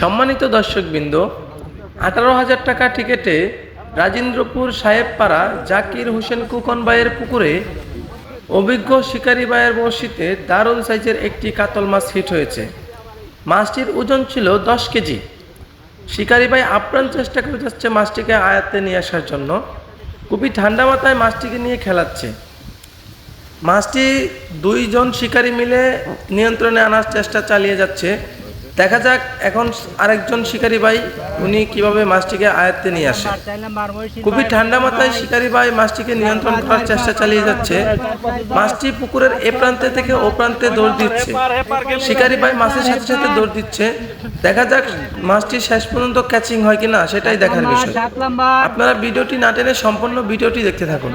সম্মানিত দর্শকবৃন্দ, আঠারো হাজার টাকা টিকেটে রাজেন্দ্রপুর সাহেবপাড়া জাকির হোসেন কুকন বাইয়ের পুকুরে অভিজ্ঞ শিকারী ভাইয়ের বড়শিতে দারুণ সাইজের একটি কাতল মাছ হিট হয়েছে। মাছটির ওজন ছিল দশ কেজি। শিকারী ভাই আপ্রাণ চেষ্টা করে যাচ্ছে মাছটিকে আয়াত্তে নিয়ে আসার জন্য। খুবই ঠান্ডা মাথায় মাছটিকে নিয়ে খেলাচ্ছে। মাছটি দুইজন শিকারী মিলে নিয়ন্ত্রণে আনার চেষ্টা চালিয়ে যাচ্ছে। দেখা যাক এখন আরেকজন শিকারী ভাই উনি কীভাবে মাছটিকে আয়ত্তে নিয়ে আসে। খুবই ঠান্ডা মাথায় শিকারী ভাই মাছটিকে নিয়ন্ত্রণ করার চেষ্টা চালিয়ে যাচ্ছে। মাছটি পুকুরের এ প্রান্তে থেকে ও প্রান্তে দৌড় দিচ্ছে। শিকারী ভাই মাছের সাথে সাথে দৌড় দিচ্ছে। দেখা যাক মাছটি শেষ পর্যন্ত ক্যাচিং হয় কিনা সেটাই দেখার বিষয়। আপনারা ভিডিওটি না টেনে সম্পূর্ণ ভিডিওটি দেখতে থাকুন।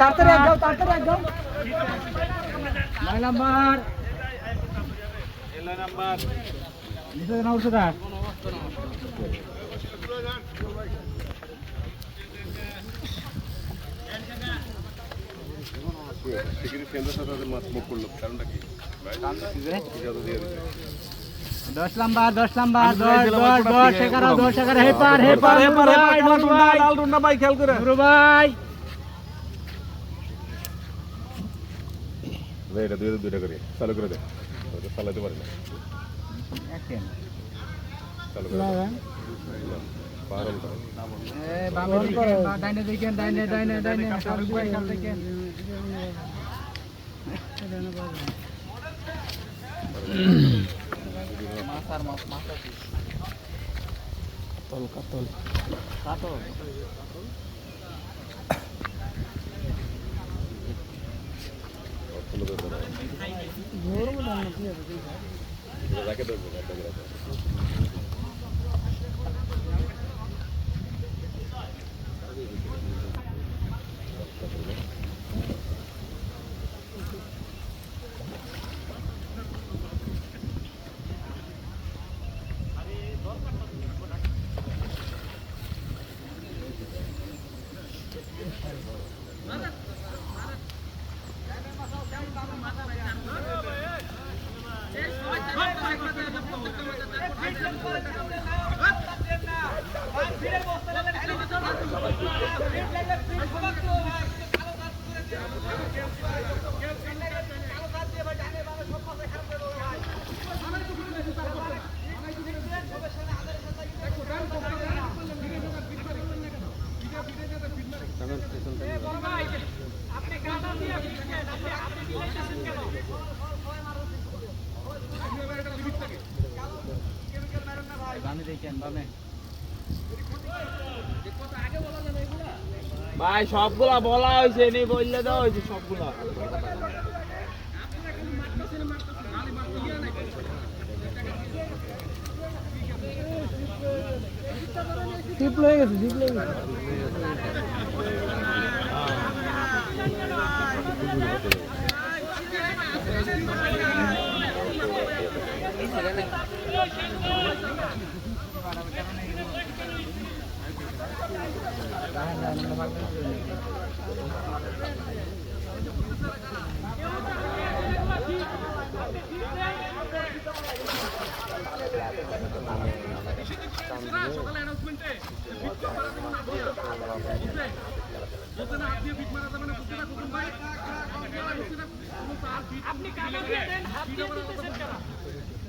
তাড়াতাড়ি নয় নাম্বার। নাম্বার দশ নাম্বার দশ নাম্বার দশ দশ দশ এগারো দশ এগারো হে পার হে পার হে পার লাল টুন্ডা ভাই ভাই এটা দুই দুইটা করে। চালু করে দে। ওটা চালাতে পারি না। চালু করে পাহাড় করে। এ বামে দেখেন বা ডাইনে দেখেন ডাইনে ডাইনে ডাইনে সব ভাই সব দেখেন রাখে দেবো রাখে দেবো বামে দেখেন বামে ভাই সবগুলা বলা হয়েছে নি বললে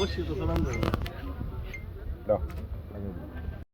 Boş yıl o zaman da. Yok.